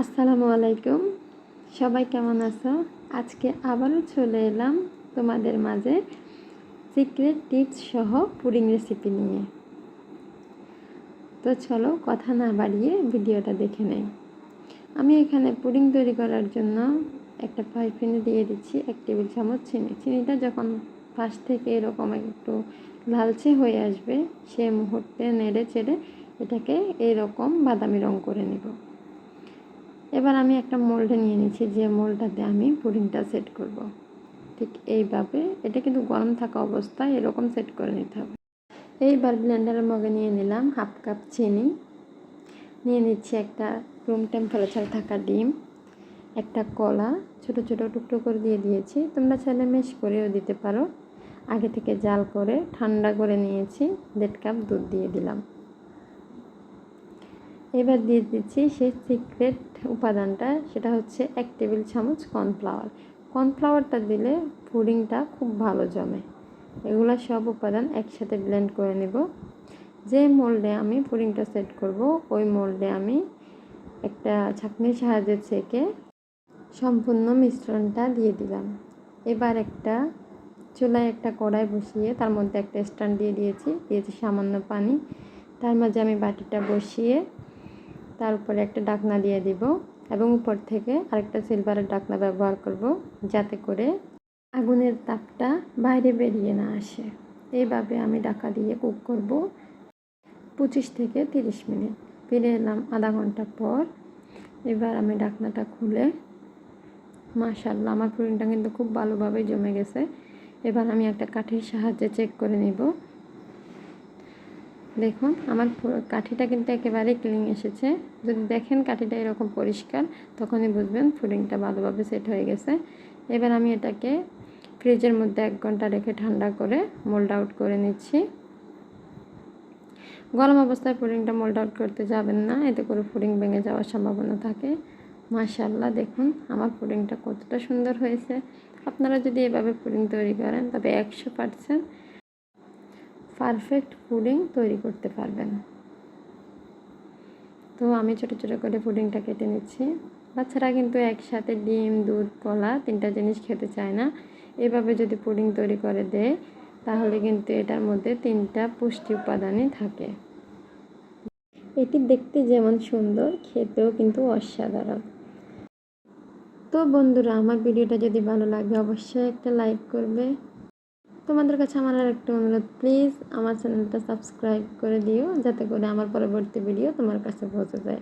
আসসালামু আলাইকুম। সবাই কেমন আছো? আজকে আবারও চলে এলাম তোমাদের মাঝে সিক্রেট টিপস সহ পুডিং রেসিপি নিয়ে। তো চলো কথা না বাড়িয়ে ভিডিওটা দেখে নেই। আমি এখানে পুডিং তৈরি করার জন্য একটা ফ্রাই প্যানে দিয়ে দিচ্ছি এক টেবিল চামচ চিনি। চিনিটা যখন পাশ থেকে এরকম একটু লালচে হয়ে আসবে, সে মুহূর্তে নেড়ে চেড়ে এটাকে এরকম বাদামি রং করে নেব। এবার আমি একটা মোল্ডে নিয়ে নিচ্ছি যে মোল্ডটাতে আমি পুডিংটা সেট করব। ঠিক এইভাবে। এটা কিন্তু গরম থাকা অবস্থায় এরকম সেট করে নিতে হবে। এইবার ব্লেন্ডারের মগে নিয়ে নিলাম হাফ কাপ চিনি। নিয়ে নিচ্ছি একটা রুম টেম্পারেচার থাকা ডিম, একটা কলা, ছোট ছোট টুকরো করে দিয়ে দিয়েছি। তোমরা চাইলে মেশ করেও দিতে পারো। আগে থেকে জাল করে ঠান্ডা করে নিয়েছি, দেড় কাপ দুধ দিয়ে দিলাম। এবার দিয়ে দিচ্ছি সেই সিক্রেট উপাদানটা, সেটা হচ্ছে এক টেবিল চামচ কর্নফ্লাওয়ার কর্নফ্লাওয়ারটা দিলে পুডিংটা খুব ভালো জমে। এগুলো সব উপাদান একসাথে ব্লেন্ড করে নেব। যে মোল্ডে আমি পুডিংটা সেট করব, ওই মোল্ডে আমি একটা ছাঁকনির সাহায্যে ছেঁকে সম্পূর্ণ মিশ্রণটা দিয়ে দিলাম। এবার একটা চুলায় একটা কড়াই বসিয়ে তার মধ্যে একটা স্ট্যান্ড দিয়ে দিয়েছি দিয়েছি সামান্য পানি। তার মাঝে আমি বাটিটা বসিয়ে তার উপরে একটা ডাকনা দিয়ে দিব এবং উপর থেকে আরেকটা সিলভারের ডাকনা ব্যবহার করব যাতে করে আগুনের তাপটা বাইরে বেরিয়ে না আসে। এইভাবে আমি ডাকা দিয়ে কুক করব পঁচিশ থেকে তিরিশ মিনিট। ফিরে এলাম আধা ঘণ্টা পর। এবার আমি ডাকনাটা খুলে মাশাল্লাহ আমার পুরিনটা কিন্তু খুব ভালোভাবে জমে গেছে। এবার আমি একটা কাঠের সাহায্যে চেক করে নিব। দেখুন, আমার কাঠিটা কিন্তু একেবারে ক্লিন এসেছে। যদি দেখেন কাঠিটা এরকম পরিষ্কার, তখনই বুঝবেন পুডিংটা ভালোভাবে সেট হয়ে গেছে। এবার আমি এটাকে ফ্রিজের মধ্যে এক ঘণ্টা রেখে ঠান্ডা করে মোল্ড আউট করে নিচ্ছি। গরম অবস্থায় পুডিংটা মোল্ড আউট করতে যাবেন না, এতে করে পুডিং ভেঙে যাওয়ার সম্ভাবনা থাকে। মাশাল্লাহ দেখুন আমার পুডিংটা কতটা সুন্দর হয়েছে। আপনারা যদি এভাবে পুডিং তৈরি করেন, তবে একশো পারসেন্ট পারফেক্ট পুডিং তৈরি করতে পারবেন। তো আমি ছোটো ছোটো করে পুডিংটা কেটে নিচ্ছি। বাচ্চারা কিন্তু একসাথে ডিম, দুধ, কলা তিনটা জিনিস খেতে চায় না। এভাবে যদি পুডিং তৈরি করে দেয়, তাহলে কিন্তু এটার মধ্যে তিনটা পুষ্টি উপাদানই থাকে। এটি দেখতে যেমন সুন্দর, খেতেও কিন্তু অসাধারণ। তো বন্ধুরা, আমার ভিডিওটা যদি ভালো লাগে, অবশ্যই একটা লাইক করবে। তোমাদের কাছে আমার আর একটু অনুরোধ প্লিজ আমার চ্যানেলটা সাবস্ক্রাইব করে দিও, যাতে করে আমার পরবর্তী ভিডিও তোমার কাছে পৌঁছে যায়।